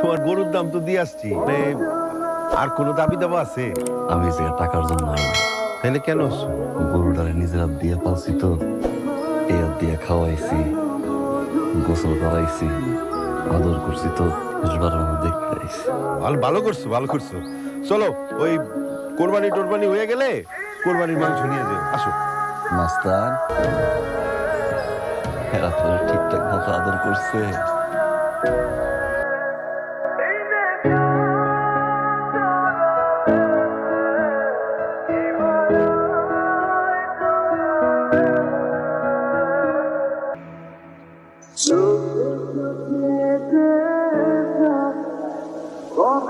তোমার গরুর দাম তো দিয়ে আসছি। মানে আর কোনো দাবি দাবা আছে? আমি এই জায়গায় টাকার জন্য আই না। তাহলে কেন আসছো? গরুটারে নিজের হাত দিয়ে পালছি তো। এই হাত দিয়ে খাওয়াইছি গোসল করাইছি আদর করছি তো। এবার আমি দেখতে আইছি। ভালো ভালো করছ ভালো করছ। চলো ওই কোরবানি টোরবানি হয়ে গেলে কোরবানির মাংস নিয়ে যাও। আসো। মাস্টার এরা তো ঠিকঠাক মতো আদর করছে। মাসুম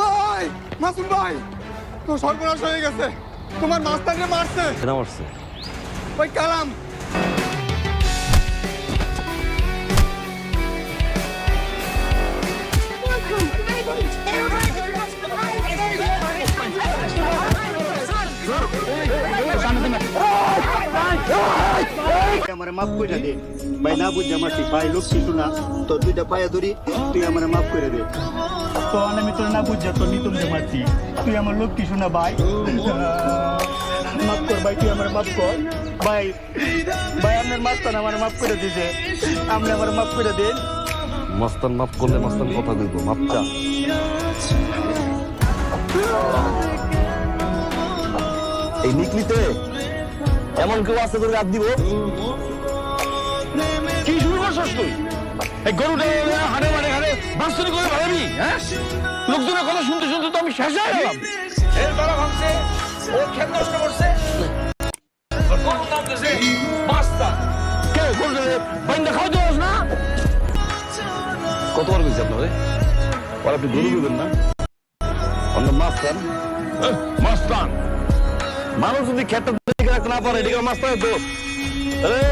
ভাই মাসুম ভাই তো সর্বনাশ হয়ে গেছে। তোমার মাস্টারকে মারছে। কেনা মারছে। ওই কালাম আমার মাফ করে দে। ভাই না বুঝে আমার ভাই লোক কিছু না তো দুইটা পায়ে ধরি তুই আমার মাফ করে দে। তো আমি তোর না বুঝে তো নিতুম যে মারছি। তুই আমার লোক কিছু না ভাই। মাফ কর ভাই তুই আমার মাফ কর। ভাই ভাই আপনার মাস্তান আমার মাফ করে দিছে আপনি আমার মাফ করে দেন। মাস্তান মাপ করলে মাস্তান কথা দিব মাপ চা। এই নিকলিতে? এমন কেউ আছে তোর রাত দিব? কি শুরু করছস তুই? এই গরুটা হাড়ে মারে হাড়ে বাস্তরি করে ভাড়াবি হ্যাঁ? লোকজনের কথা শুনতে শুনতে তো আমি শেষ হয়ে গেলাম। এর দ্বারা ভাবছে ও খেত নষ্ট করছে। গরুর নাম দিয়েছে মাস্তা কে গরুটা বাইন্দা খাওয়া দেওয়াস না? কতবার কইছি আপনারে? আর আপনি গরু দেবেন না? আপনার মাস্তান মানুষ যদি খেতে না পারে এদিকে মাস্তানের দোষ আরে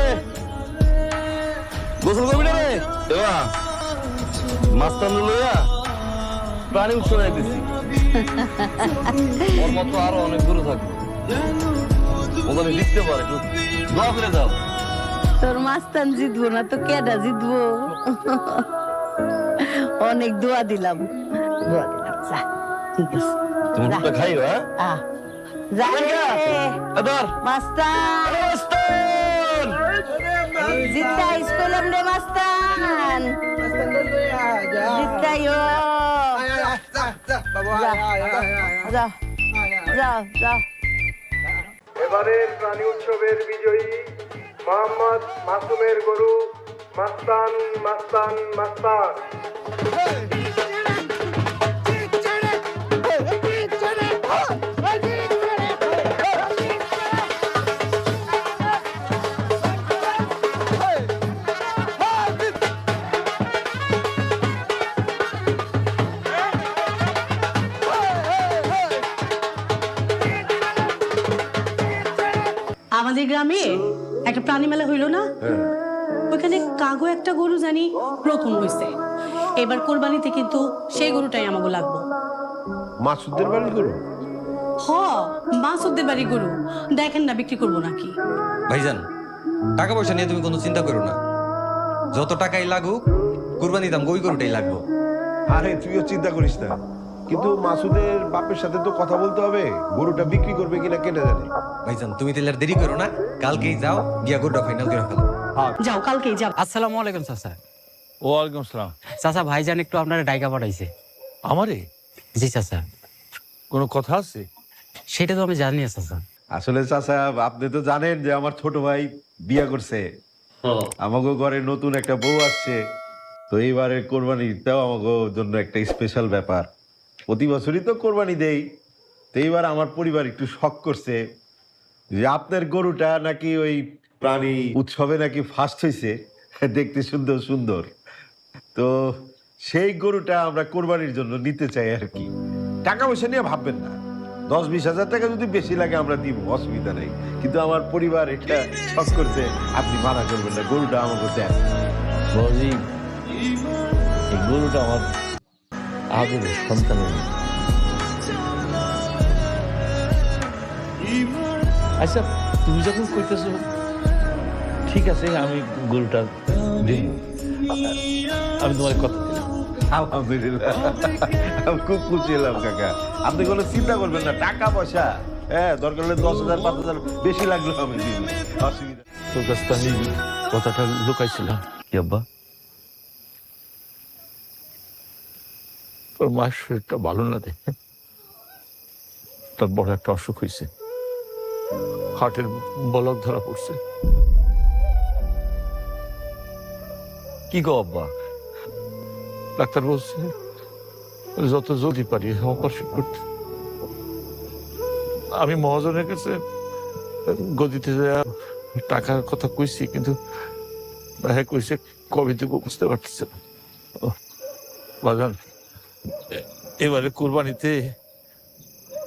গোসল করবি না রে? দেবা লইয়া প্রাণী দিছি ওর মতো আরও অনেক গরু থাকবে। ওখানে লিখতে পারে দোয়া করে দাও তোর মাস্তান জিতবো না তো কেডা জিতবো? অনেক দোয়া দিলাম। দোয়া দিলাম ঠিক আছে। তুমি খাইও হ্যাঁ? মাস্তান। মাস্তান! স্কুলাম রে মাস্তান। জিতটাইও যাও যাও যাও এবারের প্রাণী উৎসবের বিজয়ী মোহাম্মদ মাসুমের গরু মাস্তান মাস্তান মাস্তান। গ্রামে একটা প্রাণী মেলা হইল না? ওইখানে কাগো একটা গরু জানি প্রথম হইছে। এবার কোরবানিতে কিন্তু সেই গরুটাই আমাকে লাগবো। মাসুদের বাড়ি গরু? হ মাসুদের বাড়ি গরু। দেখেন না বিক্রি করব নাকি। ভাইজান টাকা পয়সা নিয়ে তুমি কোনো চিন্তা করো না। যত টাকাই লাগুক কুরবানি দাম ওই গরুটাই লাগবো। আরে তুইও চিন্তা করিস না। কিন্তু মাসুদের বাপের সাথে তো কথা বলতে হবে। গরুটা বিক্রি করবে কিনা কেটে জানে। ভাইজান তুমি তাহলে আর দেরি করো না। কালকেই যাও গিয়া গরুটা ফাইনাল করে ফেলো। যাও কালকেই যাও। আসসালামু আলাইকুম চাচা। ওয়ালাইকুম আসসালাম। চাচা ভাইজান একটু আপনার ডাইকা পাঠাইছে। আমারে? জি চাচা। কোনো কথা আছে? সেটা তো আমি জানি না চাচা। আসলে চাচা আপনি তো জানেন যে আমার ছোট ভাই বিয়া করছে। আমাকে ঘরে নতুন একটা বউ আসছে। তো এইবারের কোরবানিটাও আমাকে জন্য একটা স্পেশাল ব্যাপার। প্রতি বছরই তো কোরবানি দেই। তো এইবার আমার পরিবার একটু শখ করছে যে আপনার গরুটা নাকি ওই প্রাণী উৎসবে নাকি ফার্স্ট হয়েছে দেখতে সুন্দর সুন্দর। তো সেই গরুটা আমরা কোরবানির জন্য নিতে চাই আর কি। টাকা পয়সা নিয়ে ভাববেন না। দশ বিশ হাজার টাকা যদি বেশি লাগে আমরা দিব, অসুবিধা নেই। কিন্তু আমার পরিবার এটা শখ করছে, আপনি মানা করবেন না, গরুটা আমাকে দেন। গরুটা আমার আদর সন্তানের আচ্ছা তুমি যখন কইতেছো ঠিক আছে আমি গরুটা দিন আমি তোমার কথা আমি খুব খুশি হলাম কাকা। আপনি কোনো চিন্তা করবেন না টাকা পয়সা। হ্যাঁ দরকার হলে দশ হাজার পাঁচ হাজার বেশি লাগল আমি অসুবিধা তোর কাছ থেকে আমি কথাটা লুকাইছিলাম। কি তোর মায়ের শরীরটা ভালো না দেখে তার বড় একটা অসুখ হয়েছে হার্টের বলক ধরা পড়ছে। কি গো আব্বা? ডাক্তার বলছে, যত জলদি পারি অপারেশন করতে। আমি মহাজনের কাছে গদিতে টাকার কথা কইছি, কিন্তু হ্যাঁ কইছে কবে থেকে বুঝতে পারতেছে না। বাজান। এবারে কোরবানিতে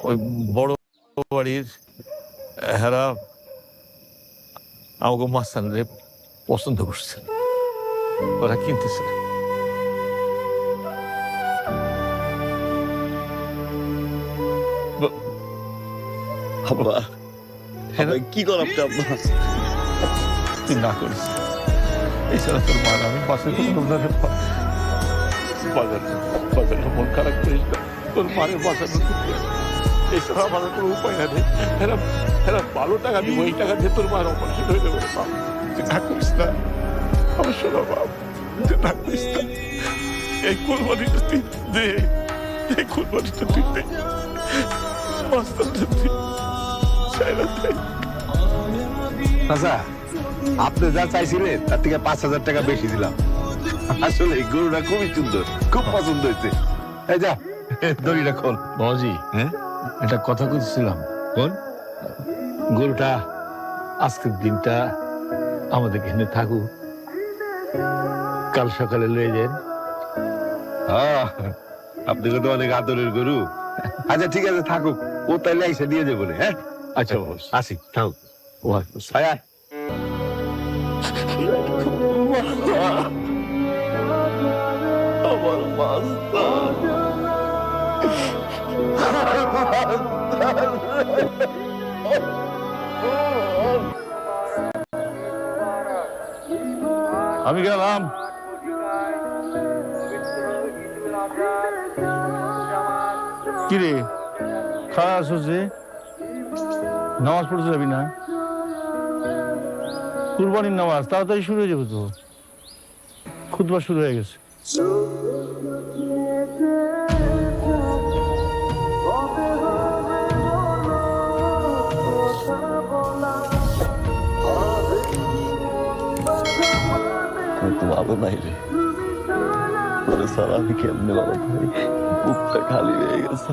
ওই বড় বাড়ির হেরা আমাকে মাস্তানরে পছন্দ করছে। ওরা কিনতেছে। আব্বা আব্বা, কি কর আপনি আব্বা? তুই না করিস। এছাড়া তোর মার আমি পাশে বাজার বাজার মন খারাপ করিস না। তোর মারে বাঁচানো এছাড়া আমার কোনো উপায় না টাকা দিব, এই টাকা দিয়ে তোর মার অপারেশন হয়ে যাবে বাপ। তুই না করিস না। আমার শোনো বাপ, তুই না করিস না। এই তুই দে। এই তুই দে। আপনি যা চাইছিলেন, তার থেকে পাঁচ হাজার টাকা বেশি দিলাম। আসলে গরুটা খুবই সুন্দর, খুব পছন্দ হয়েছে। এই যা দড়িটা খোল বাবাজি হ্যাঁ? একটা কথা বলছিলাম কোন গরুটা আজকের দিনটা আমাদের এখানে থাকুক। কাল সকালে লয়ে যান। হ্যাঁ আপনি তো অনেক আদরের গরু। আচ্ছা ঠিক আছে থাকুক। ও তাইলে এসে দিয়ে যাব রে, হ্যাঁ? আচ্ছা বাস আসি থাকুক। আয় আয়। আমার মাস্টার আমি গেলাম। কিরে? খাওয়া আসছে নামাজ পড়তে যাবি না? কুরবানির নামাজ, তাড়াতাড়ি শুরু হয়ে যাবে তো। খুদবা শুরু হয়ে গেছে। ভালো নাই রে। তোরে সারা আমি কেমনে বাবা ভাই? বুকটা খালি হয়ে গেছে।